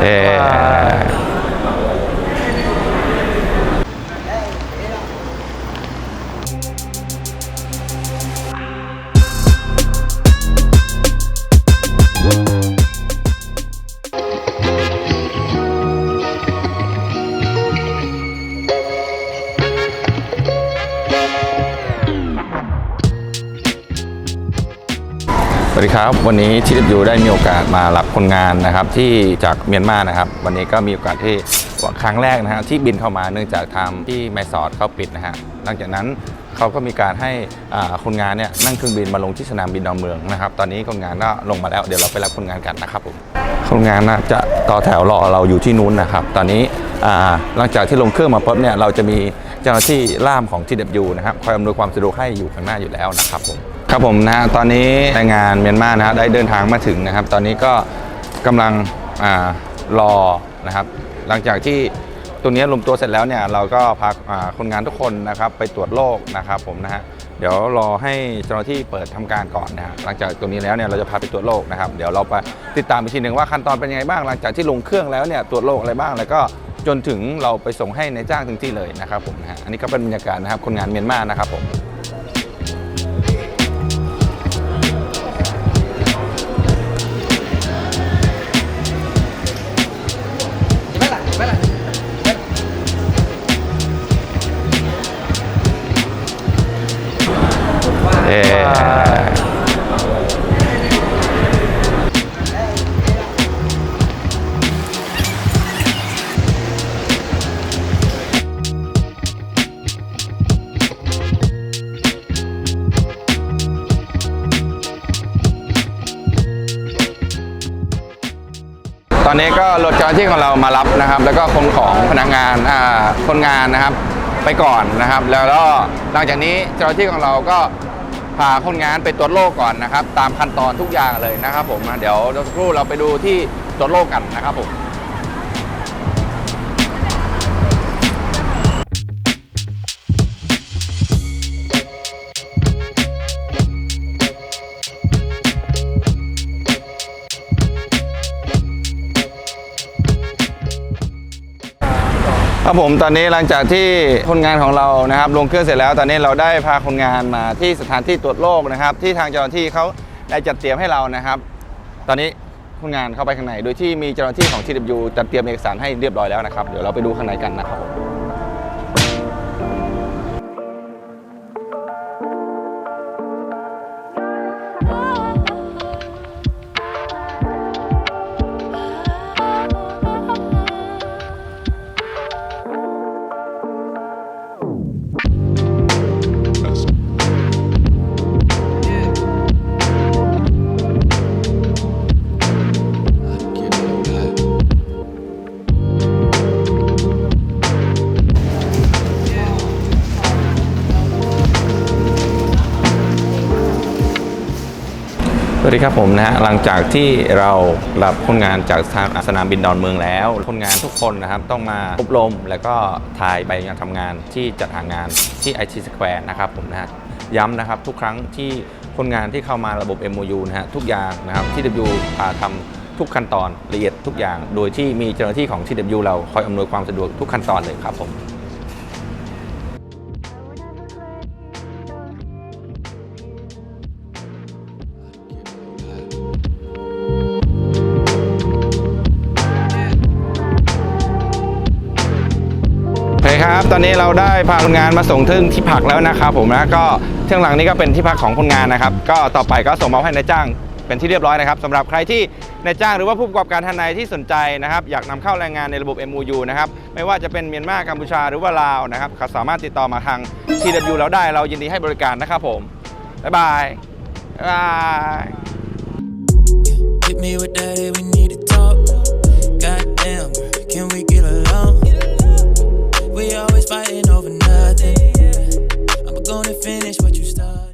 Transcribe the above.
เวัสดีครับ วันนี้ทีดยูได้มีโอกาสมารับคนงานนะครับที่จากเมียนมานะครับ วันนี้ก็มีโอกาสที่ครั้งแรกนะฮะที่บินเข้ามาเนื่องจากทางที่แม่สอดเขาปิดนะฮะหลังจากนั้นเขาก็มีการให้คนงานเนี่ยนั่งเครื่องบินมาลงที่สนามบินดอนเมืองนะครับ ตอนนี้คนงานก็ลงมาแล้วเดี๋ยวเราไปรับคนงานกันนะครับผมคนงานน่าจะต่อแถวรอเราอยู่ที่นู้นนะครับ ตอนนี้หลังจากที่ลงเครื่องมาปุ๊บเนี่ยเราจะมีเจ้าหน้าที่ล่ามของ TW นะครับคอยอำนวยความสะดวกให้อยู่ข้างหน้าอยู่แล้วนะครับผม ครับผมนะฮะตอนนี้แรงงานเมียนมานะฮะได้เดินทางมาถึงนะครับ ตอนนี้ก็กำลังอารอนะครับ หลังจากที่ตรงนี้รวมตัวเสร็จแล้วเนี่ยเราก็พาคนงานทุกคนนะครับไปตรวจโรคนะครับผมนะฮะเดี๋ยวรอให้เจ้าหน้าที่เปิดทำการก่อนนะฮะหลังจากตรงนี้แล้วเนี่ยเราจะพาไปตรวจโรคนะครับ เดี๋ยวเราไปติดตามอีกทีหนึ่งว่าขั้นตอนเป็นยังไงบ้าง หลังจากที่ลงเครื่องแล้วเนี่ยตรวจโรคอะไรบ้างแล้วก็จนถึงเราไปส่งให้ในจ้างถึงที่เลยนะครับผมนะฮะอันนี้ก็เป็นบรรยากาศนะครับคนงานเมียนมานะครับผม ตอนนี้ก็รถเจ้าหน้าที่ของเรามารับนะครับ แล้วก็คนของพนักงานอ่าคนงานนะครับ ไปก่อนนะครับ แล้วก็หลังจากนี้เจ้าหน้าที่ของเราก็พาคนงานไปตรวจโรคก่อนนะครับ ตามขั้นตอนทุกอย่างเลยนะครับ ผมเดี๋ยวเดี๋ยวสักครู่เราไปดูที่ตรวจโรคกันนะครับผม ครับผมตอนนี้หลังจากที่คนงานของเรานะครับลงเครื่องเสร็จแล้ว ตอนนี้เราได้พาคนงานมาที่สถานที่ตรวจโรคนะครับ ที่ทางเจ้าหน้าที่เขาได้จัดเตรียมให้เรานะครับ ตอนนี้คนงานเข้าไปข้างในโดยที่มีเจ้าหน้าที่ของ TW จัดเตรียมเอกสารให้เรียบร้อยแล้วนะครับเดี๋ยวเราไปดูข้างในกันนะครับ วัสดีครับผมนะฮะหลังจากที่เรารับคนงานจากสนามสนามบินดอนเมืองแล้ว คนงานทุกคนนะครับต้องมาอบรมแล้วก็ถ่ายใบงานทำงานที่จัดหางานที่ IT Square นะครับผมนะฮะย้ำนะครับทุกครั้งที่คนงานที่เข้ามาระบบ MOU นะฮะทุกอย่างนะครับที่ W พาทำทุกขั้นตอนละเอียดทุกอย่าง โดยที่มีเจ้าหน้าที่ของ TW เราคอยอำนวยความสะดวกทุกขั้นตอนเลยครับผม ครับ ตอนนี้เราได้พาคนงานมาส่งถึงที่พักแล้วนะครับผมนะก็เที่ยงหลังนี้ก็เป็นที่พักของคนงานนะครับ ก็ต่อไปก็ส่งมอบให้นายจ้างเป็นที่เรียบร้อยนะครับสำหรับใครที่นายจ้างหรือว่าผู้ประกอบการท่านใดที่สนใจนะครับ อยากนำเข้าแรงงานในระบบ MOU นะครับไม่ว่าจะเป็นเมียนมากัมพูชาหรือว่าลาวนะครับเขาสามารถติดต่อมาทาง TW เราได้เรายินดีให้บริการนะครับผมบ๊ายบายบ๊ายบาย